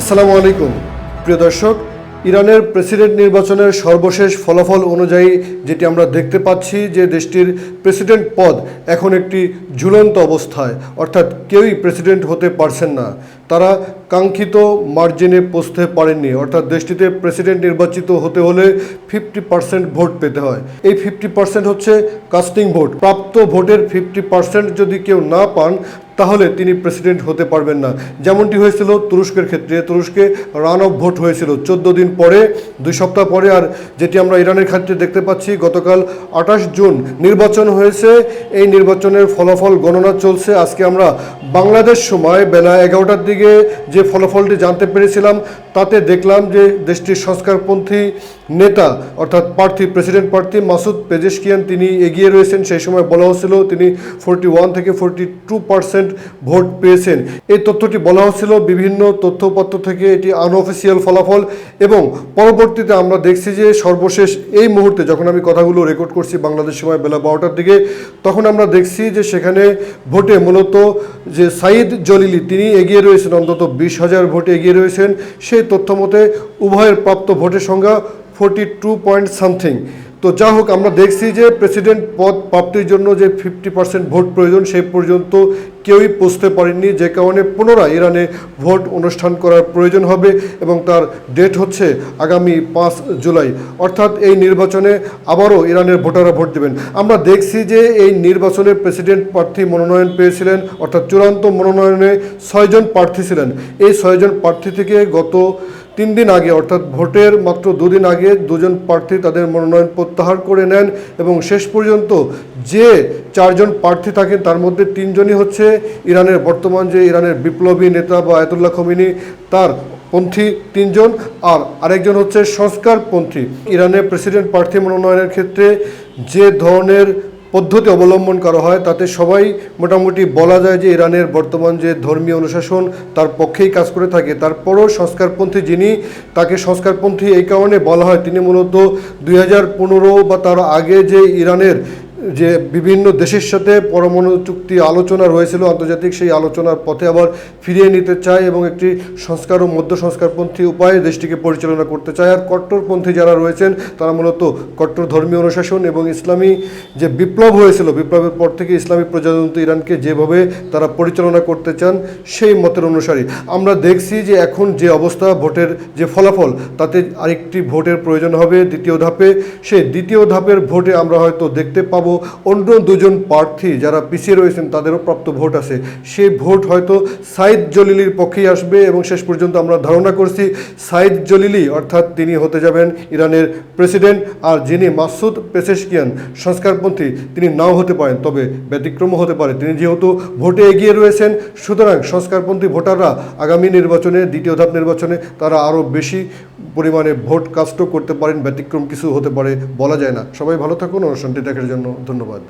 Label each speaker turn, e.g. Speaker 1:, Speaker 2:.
Speaker 1: আসসালামু আলাইকুম। প্রিয় দর্শক, ইরানের প্রেসিডেন্ট নির্বাচনের সর্বশেষ ফলাফল অনুযায়ী যেটি আমরা দেখতে পাচ্ছি যে দেশটির প্রেসিডেন্ট পদ এখন একটি ঝুলন্ত অবস্থায়, অর্থাৎ কেউই প্রেসিডেন্ট হতে পারছেন না। তারা কাঙ্ক্ষিত মার্জিনে পৌঁছতে পারেননি, অর্থাৎ দেশটিতে প্রেসিডেন্ট নির্বাচিত হতে হলে ফিফটি পার্সেন্ট ভোট পেতে হয়। এই ফিফটি পার্সেন্ট হচ্ছে কাস্টিং ভোট। প্রাপ্ত ভোটের ফিফটি পার্সেন্ট যদি কেউ না পান তাহলে তিনি প্রেসিডেন্ট হতে পারবেন না। যেমনটি হয়েছিল তুরস্কের ক্ষেত্রে। তুরস্কে রান অফ ভোট হয়েছিল। চোদ্দ দিন পরে, দুই সপ্তাহ পরে, আর যেটি আমরা ইরানের ক্ষেত্রে দেখতে পাচ্ছি, গতকাল আঠাশ জুন নির্বাচন হয়েছে। এই নির্বাচনের ফলাফল গণনা চলছে। আজকে আমরা বাংলাদেশ সময় বেলা এগারোটার দিকে যে ফলাফলটি জানতে পেরেছিলাম তাতে দেখলাম যে দেশটির সংস্কারপন্থী নেতা, অর্থাৎ প্রার্থী, প্রেসিডেন্ট প্রার্থী মাসুদ পেজেশকিয়ান তিনি এগিয়ে রয়েছেন। সেই সময় বলা হচ্ছিল তিনি ফোরটি ওয়ান থেকে ফোরটি টু পার্সেন্ট ভোট পেয়েছেন। এই তথ্যটি বলা হচ্ছিল বিভিন্ন তথ্যপত্র থেকে এটি আনঅফিসিয়াল ফলাফল এবং পরবর্তীতে আমরা দেখছি যে সর্বশেষ এই মুহূর্তে যখন আমি কথাগুলো রেকর্ড করছি বাংলাদেশ সময় বেলা বারোটার দিকে, তখন আমরা দেখছি যে সেখানে ভোটে মূলত যে সাইদ জলিলি তিনি এগিয়ে রয়েছেন, অন্তত বিশ হাজার ভোটে এগিয়ে রয়েছেন। সেই তথ্য মতে উভয়ের প্রাপ্ত ভোটের সংখ্যা ফোরটি টু পয়েন্ট সামথিং তো যা হোক, আমরা দেখছি যে প্রেসিডেন্ট পদ প্রাপ্তির জন্য যে ফিফটি পার্সেন্ট ভোট প্রয়োজন, সেই পর্যন্ত কেউই পৌঁছতে পারেননি। যে কারণে পুনরায় ইরানে ভোট অনুষ্ঠান করার প্রয়োজন হবে এবং তার ডেট হচ্ছে আগামী পাঁচ জুলাই। অর্থাৎ এই নির্বাচনে আবারও ইরানের ভোটাররা ভোট দেবেন। আমরা দেখছি যে এই নির্বাচনে প্রেসিডেন্ট প্রার্থী মনোনয়ন পেয়েছিলেন, অর্থাৎ চূড়ান্ত মনোনয়নে ছয়জন প্রার্থী ছিলেন। এই ছয়জন প্রার্থী থেকে গত তিন দিন আগে, অর্থাৎ ভোটের মাত্র দুদিন আগে, দুজন প্রার্থী তাদের মনোনয়ন প্রত্যাহার করে নেন এবং শেষ পর্যন্ত যে চারজন প্রার্থী থাকেন, তার মধ্যে তিনজনই হচ্ছে ইরানের বর্তমান যে ইরানের বিপ্লবী নেতা বা আয়তুল্লাহ খমিনি, তার পন্থী তিনজন আর আরেকজন হচ্ছে সংস্কারপন্থী। ইরানের প্রেসিডেন্ট প্রার্থী মনোনয়নের ক্ষেত্রে যে ধরনের পদ্ধতি অবলম্বন করা হয়, তাতে সবাই মোটামুটি বলা যায় যে ইরানের বর্তমান যে ধর্মীয় অনুশাসন তার পক্ষেই কাজ করে থাকে। তারপরও সংস্কারপন্থী যিনি, তাকে সংস্কারপন্থী এই কারণে বলা হয়, তিনি মূলত দুই হাজার পনেরো বা তার আগে যে ইরানের যে বিভিন্ন দেশের সাথে পরমাণু চুক্তি আলোচনা রয়েছিল, আন্তর্জাতিক সেই আলোচনার পথে আবার ফিরিয়ে নিতে চায় এবং একটি সংস্কার ও মধ্য সংস্কারপন্থী উপায়ে দেশটিকে পরিচালনা করতে চায়। আর কট্টরপন্থী যারা রয়েছেন, তারা মূলত কট্টর ধর্মীয় অনুশাসন এবং ইসলামী যে বিপ্লব হয়েছিল, বিপ্লবের পর থেকে ইসলামী প্রজাতন্ত্র ইরানকে যেভাবে তারা পরিচালনা করতে চান, সেই মতের অনুসারী। আমরা দেখছি যে এখন যে অবস্থা, ভোটের যে ফলাফল, তাতে আরেকটি ভোটের প্রয়োজন হবে দ্বিতীয় ধাপে। সেই দ্বিতীয় ধাপের ভোটে আমরা হয়তো দেখতে পাবো অন্য দুজন প্রার্থী যারা পিছিয়ে রয়েছেন, তাদেরও প্রাপ্ত ভোট আছে। সেই ভোট হয়তো সাইদ জলিলির পক্ষেই আসবে এবং শেষ পর্যন্ত আমরা ধারণা করছি সাইদ জলিলি অর্থাৎ তিনি হতে যাবেন ইরানের প্রেসিডেন্ট আর যিনি মাসুদ পেসেশকিয়ান সংস্কারপন্থী, তিনি নাও হতে পারেন, তবে ব্যতিক্রমও হতে পারে। তিনি যেহেতু ভোটে এগিয়ে রয়েছেন, সুতরাং সংস্কারপন্থী ভোটাররা আগামী নির্বাচনে, দ্বিতীয় ধাপ নির্বাচনে তারা আরও বেশি পরিমাণে ভোট কাস্টও করতে পারেন, ব্যতিক্রম কিছু হতে পারে বলা যায় না। সবাই ভালো থাকুন, অনুষ্ঠানটি দেখার জন্য। ধন্যবাদ।